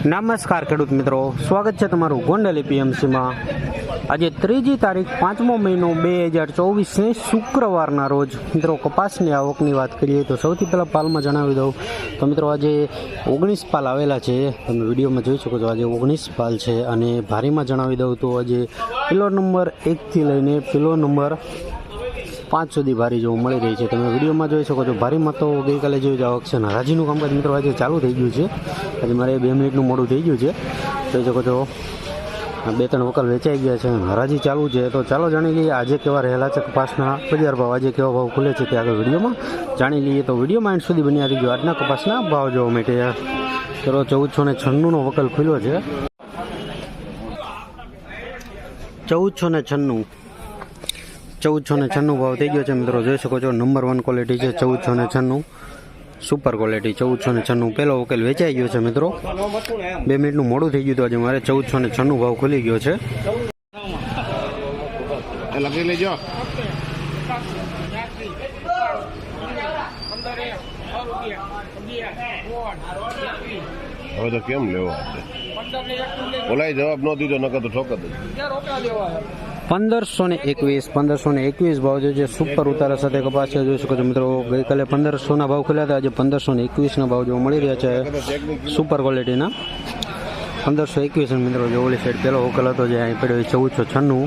નમસ્કાર ખેડૂત મિત્રો. સ્વાગત છે તમારું ગોંડલ એપીએમસીમાં. આજે ત્રીજી તારીખ પાંચમો મહિનો બે હજાર ચોવીસને શુક્રવારના રોજ. મિત્રો, કપાસની આવકની વાત કરીએ તો સૌથી પહેલાં પાલમાં જણાવી દઉં. તો મિત્રો, આજે ઓગણીસ પાલ આવેલા છે. તમે વિડીયોમાં જોઈ શકો છો, આજે ઓગણીસ પાલ છે અને ભારીમાં જણાવી દઉં તો આજે કિલો નંબર એકથી લઈને કિલો નંબર પાંચ સુધી ભારી જોવા મળી રહી છે. તમે વિડીયોમાં જોઈ શકો છો ભારીમાં તો ગઈકાલે જોઈ જ આવક છે હરાજીનું કામકાજ મિત્રો આજે ચાલુ થઈ ગયું છે. આજે મારે બે મિનિટનું મોડું થઈ ગયું છે. જોઈ શકો છો બે ત્રણ વકલ વેચાઈ ગયા છે. હરાજી ચાલુ છે. તો ચાલો જાણી લઈએ આજે કેવા રહેલા છે કપાસના બજાર ભાવ. આજે કેવા ભાવ ખુલે છે તે આગળ વિડીયોમાં જાણી લઈએ. તો વિડીયોમાં એન્ડ સુધી બની આવી ગયો આજના કપાસના ભાવ જોવા માટે. ચલો ચૌદસો ને છન્નુંનો વકલ ખુલ્યો છે. ચૌદસો ને છન્નું. ચૌદસો ને છન્નું ભાવ થઈ ગયો છે મિત્રો. જોઈ શકો છો નંબર વન ક્વોલિટી છે ચૌદસો ને છન્નું. સુપર ક્વોલિટી ચૌદસો ને છન્નું. પહેલો ઉકેલ વેચાઈ ગયો છે મિત્રો. બે મિનિટનું મોડું થઈ ગયું હતું આજે મારે. ચૌદસો ને છન્નું ભાવ ખુલી ગયો છે. લખી લેજો. હવે તો કેમ લેવો ઓલાય જવાબ ન દીધો, નકર તો ઠોકર જ પંદરસો ને એકવીસ, પંદરસો ને એકવીસ ભાવ જે સુપર ઉતારા સાથે કપાસ છે. જોઈ શકો છો મિત્રો, ગઈકાલે પંદરસોના ભાવ ખુલ્યા હતા. આજે પંદરસો ને એકવીસના ભાવ જોવા મળી રહ્યા છે સુપર ક્વોલિટીના પંદરસો એકવીસ મિત્રો, જે ઓલી સાઈડ પેલો હોકલ હતો, જે અહીં પડ્યો ચૌદસો છન્નું.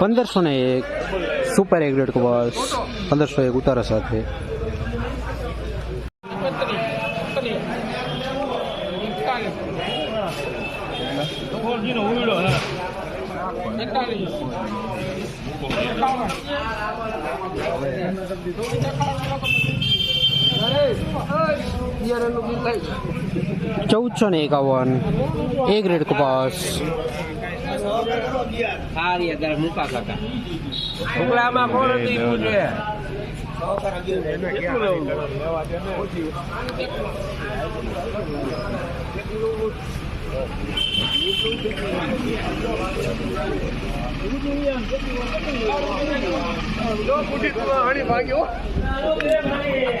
પંદરસો ને એક. સુપર એક ગ્રેડ કપાસ પંદરસો એક ઉતારા સાથે. ચૌદસો ને એકાવન. એ ગ્રેડ કપાસ સારી અત્યારે મૂકા કાકા ઢોકળામાં કોણ હતી પૂછે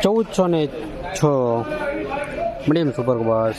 ચૌદસો ને છ. મીડિયમ સુપર કપાસ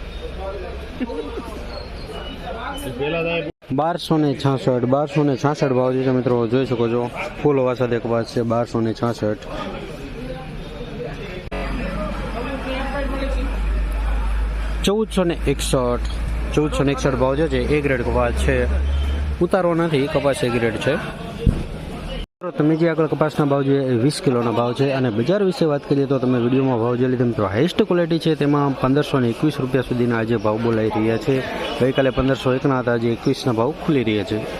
બારસો ને છાસઠ, બારસો ને છાસઠ ભાવ છે મિત્રો, જોઈ શકો છો. ફૂલ હોવા સાથે કપાસ છે, બારસો ને છાસઠ. ચૌદસો ને એકસઠ, ચૌદસો ને એકસઠ ભાવ જે છે, એ ગ્રેડ કપાસ છે. ઉતારો નથી, કપાસ એ ગ્રેડ છે. તમે જે આગળ કપાસના ભાવ જોઈએ, એ વીસ કિલોના ભાવ છે અને બજાર વિશે વાત કરીએ તો તમે વિડીયોમાં ભાવ જોઈ લીધો. મિત્રો હાઈસ્ટ ક્વોલિટી છે તેમાં પંદરસો ને એકવીસ રૂપિયા સુધીના આજે ભાવ બોલાઈ રહ્યા છે. ગઈકાલે પંદરસો એકના હતા, આજે એકવીસના ભાવ ખુલી રહ્યા છે.